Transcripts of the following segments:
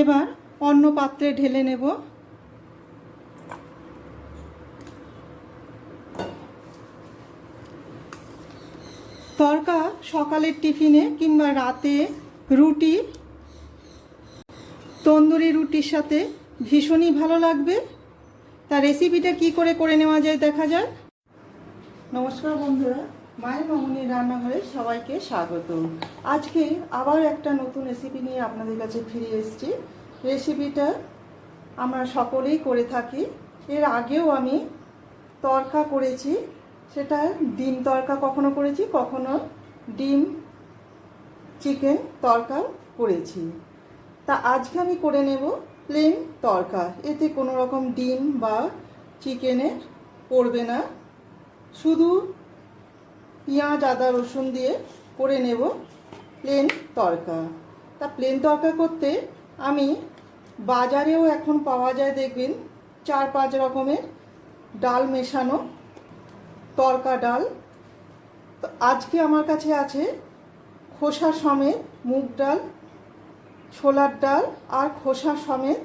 এবার অন্য পাত্রে ঢেলে নেব। তরকা সকালের টিফিনে কিংবা রাতে রুটি, তন্দুরি রুটির সাথে ভীষণই ভালো লাগবে। তা রেসিপিটা কি করে করে নেওয়া যায় দেখা যায় নমস্কার বন্ধুরা মায়ের মামুনির রান্নাঘরে সবাইকে স্বাগত আজকে আবার একটা নতুন রেসিপি নিয়ে আপনাদের কাছে ফিরে এসেছি। রেসিপিটা আমরা সকলেই করে থাকি। এর আগেও আমি তরকা করেছি, সেটা ডিম তরকা কখনো করেছি, কখনো ডিম চিকেন তরকা করেছি। তা আজকে আমি করে নেব প্লেন তরকা। এতে কোনো রকম ডিম বা চিকেনের পড়বে না। শুধু পেঁয়াজ, আদা, রসুন দিয়ে করে নেব প্লেন তরকা। তা প্লেন তরকা করতে আমি বাজারেও এখন পাওয়া যায় দেখবেন চার পাঁচ রকমের ডাল মেশানো তরকা ডাল। তো আজকে আমার কাছে আছে খোসা সমেত মুগ ডাল, ছোলার ডাল আর খোসা সমেত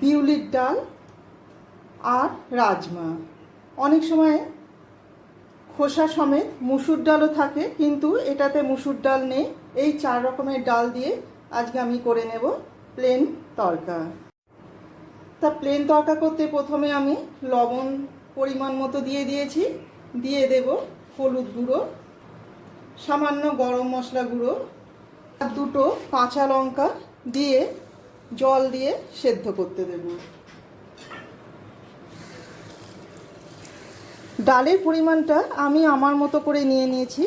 বিউলির ডাল আর রাজমা। অনেক সময় খোসা সমেত মুসুর ডালও থাকে, কিন্তু এটাতে মুসুর ডাল নেই। এই চার রকমের ডাল দিয়ে আজকে আমি করে নেব প্লেন তরকা। তা প্লেন তরকা করতে প্রথমে আমি লবণ পরিমাণ মতো দিয়ে দিয়েছি। দিয়ে দেব হলুদ গুঁড়ো, সামান্য গরম মশলা গুঁড়ো, আর দুটো কাঁচা লঙ্কা দিয়ে জল দিয়ে সেদ্ধ করতে দেব। ডালের পরিমাণটা আমি আমার মতো করে নিয়ে নিয়েছি।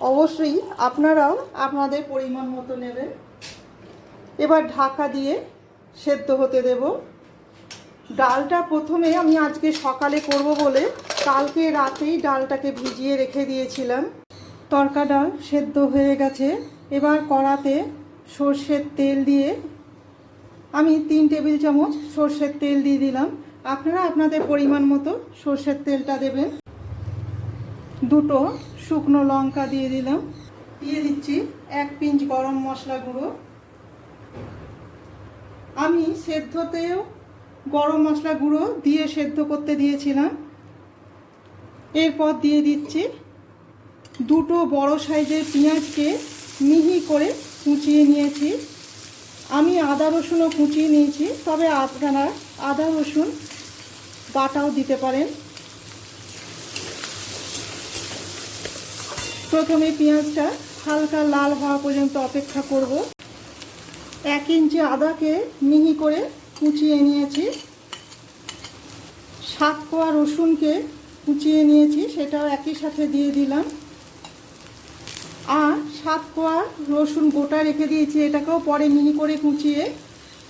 অবশ্যই আপনারাও আপনাদের পরিমাণ মতো নেবেন। এবার ঢাকা দিয়ে সেদ্ধ হতে দেব। ডালটা প্রথমে আমি আজকে সকালে করব বলে কালকে রাতেই ডালটাকে ভিজিয়ে রেখে দিয়েছিলাম। তরকা ডাল সেদ্ধ হয়ে গেছে। এবার কড়াতে সর্ষের তেল দিয়ে আমি তিন টেবিল চামচ সর্ষের তেল দিয়ে দিলাম। আপনারা আপনাদের পরিমাণ মতো সর্ষের তেলটা দেবেন। দুটো শুকনো লঙ্কা দিয়ে দিলাম। দিয়ে দিচ্ছি এক পিঞ্চ গরম মশলা গুঁড়ো। আমি সেদ্ধতেও গরম মশলা গুঁড়ো দিয়ে সেদ্ধ করতে দিয়েছিলাম। এরপর দিয়ে দিচ্ছি দুটো বড় সাইজের পেঁয়াজকে মিহি করে কুচিয়ে নিয়েছি। আমি আদা রসুনও কুচিয়ে নিয়েছি, তবে আপনারা আদা রসুন বাটাও দিতে পারেন। প্রথমে পেঁয়াজটা হালকা লাল হওয়া পর্যন্ত অপেক্ষা করব। এক ইঞ্চি আদাকে মিহি করে কুচিয়ে নিয়েছি। সাত কোয়া রসুনকে কুচিয়ে নিয়েছি, সেটাও একই সাথে দিয়ে দিলাম। আর সাত কোয়া রসুন গোটা রেখে দিয়েছি, এটাকেও পরে মিহি করে কুচিয়ে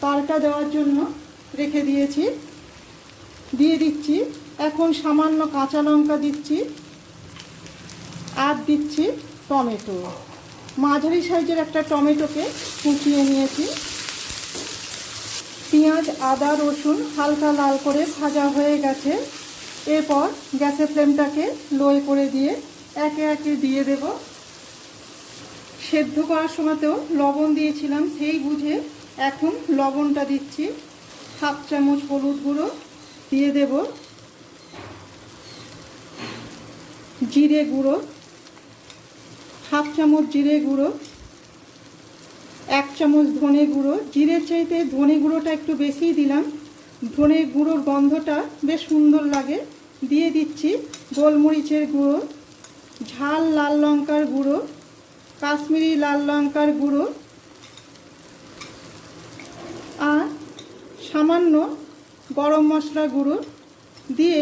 তালটা দেওয়ার জন্য রেখে দিয়েছি। দিয়ে দিচ্ছি। এখন সামান্য কাঁচা লঙ্কা দিচ্ছি। আর দিচ্ছি টমেটো। মাঝারি সাইজের একটা টমেটোকে কুচিয়ে নিয়েছি। পেঁয়াজ, আদা, রসুন হালকা লাল করে ভাজা হয়ে গেছে। এরপর গ্যাসের ফ্লেমটাকে লোয়ে করে দিয়ে একে একে দিয়ে দেব। সেদ্ধ করার সময়তেও লবণ দিয়েছিলাম, সেই বুঝে এখন লবণটা দিচ্ছি। হাফ চামচ হলুদ গুঁড়ো দিয়ে দেব জিরে গুঁড়ো, হাফ চামচ জিরে গুঁড়ো, এক চামচ ধনে গুঁড়ো। জিরের চাইতে ধনে গুঁড়োটা একটু বেশিই দিলাম। ধনে গুঁড়োর গন্ধটা বেশ সুন্দর লাগে। দিয়ে দিচ্ছি গোলমরিচের গুঁড়ো, ঝাল লাল লঙ্কার গুঁড়ো, কাশ্মীরি লাল লঙ্কার গুঁড়ো, আর সামান্য গরম মশলা গুঁড়ো দিয়ে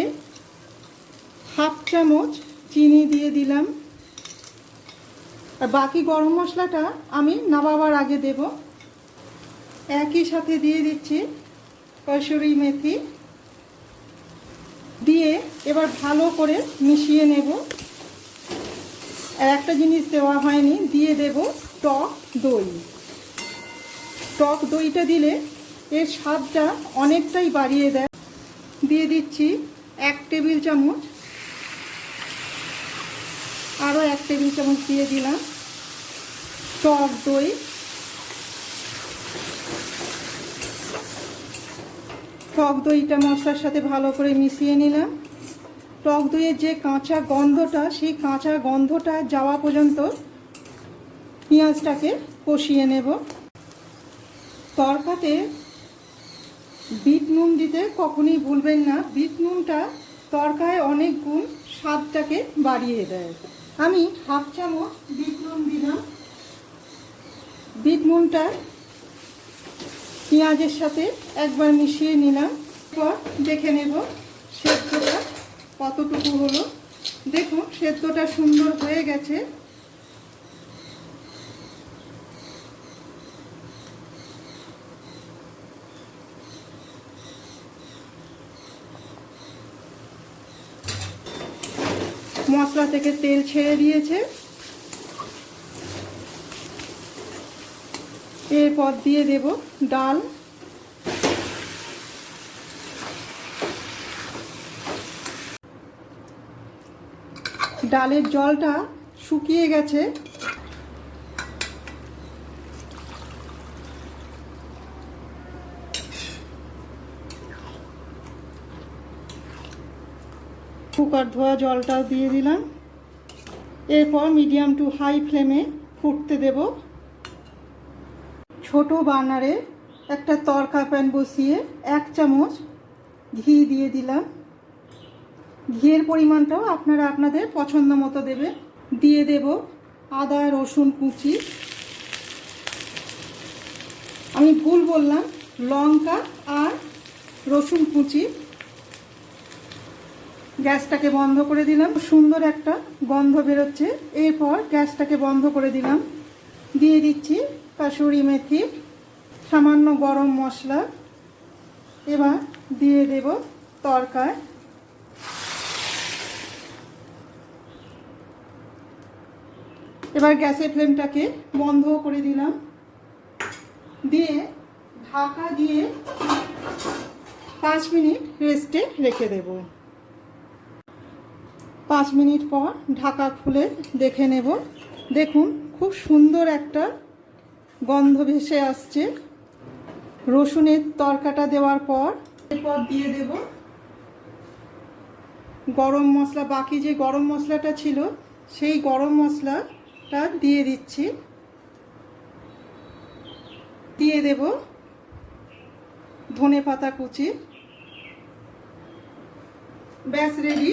হাফ চামচ চিনি দিয়ে দিলাম। আর বাকি গরম মশলাটা আমি নামাবার আগে দেব। একই সাথে দিয়ে দিচ্ছি কসুরি মেথি। দিয়ে এবার ভালো করে মিশিয়ে নেব। আর একটা জিনিস দেওয়া হয়নি, দিয়ে দেব টক দই। টক দইটা দিলে এর স্বাদটা অনেকটাই বাড়িয়ে দেয়। দিয়ে দিচ্ছি এক টেবিল চামচ। আরও এক টেবিল চামচ দিয়ে দিলাম টক দই। টক দইটা মশলার সাথে ভালো করে মিশিয়ে নিলাম। টক দইয়ের যে কাঁচা গন্ধটা, সেই কাঁচা গন্ধটা যাওয়া পর্যন্ত পেঁয়াজটাকে কষিয়ে নেব। তরকাতে বিট নুন দিতে কখনই ভুলবেন না। বিট নুনটা তরকায় অনেক গুণ স্বাদটাকে বাড়িয়ে দেয়। আমি হাফ চামচ বিট নুন দিলাম। বিট নুনটা পেঁয়াজের সাথে একবার মিশিয়ে নিলাম। পর দেখে নেব সেদ্ধটা কতটুকু হলো। দেখুন, সেদ্ধটা সুন্দর হয়ে গেছে। মশলা থেকে তেল ছেড়ে দিয়েছে। এরপর দিয়ে দেব ডাল। ডালের জলটা শুকিয়ে গেছে। কুকার ধোয়া জলটাও দিয়ে দিলাম। এরপর মিডিয়াম টু হাই ফ্লেমে ফুটতে দেব। ছোট বার্নারে একটা তরকা প্যান বসিয়ে এক চামচ ঘি দিয়ে দিলাম। ঘিয়ের পরিমাণটাও আপনারা আপনাদের পছন্দ মতো দেবে। দিয়ে দেব আদা, রসুন কুচি। আমি ভুল বললাম, লঙ্কা আর রসুন কুচি। গ্যাসটাকে বন্ধ করে দিলাম। সুন্দর একটা গন্ধ বেরোচ্ছে। এরপর গ্যাসটাকে বন্ধ করে দিলাম। দিয়ে দিচ্ছি কাসুরি মেথি, সামান্য গরম মশলা। এবার দিয়ে দেব তরকায়। এবার গ্যাসের ফ্লেমটাকে বন্ধ করে দিলাম। দিয়ে ঢাকা দিয়ে পাঁচ মিনিট রেস্টে রেখে দেব। পাঁচ মিনিট পর ঢাকা খুলে দেখে নেব। দেখুন, খুব সুন্দর একটা গন্ধ ভেসে আসছে। রসুনের তরকাটা দেওয়ার পর এরপর দিয়ে দেব গরম মশলা। বাকি যে গরম মশলাটা ছিল, সেই গরম মশলাটা দিয়ে দিচ্ছি। দিয়ে দেব ধনে পাতা কুচি। ব্যাস রেডি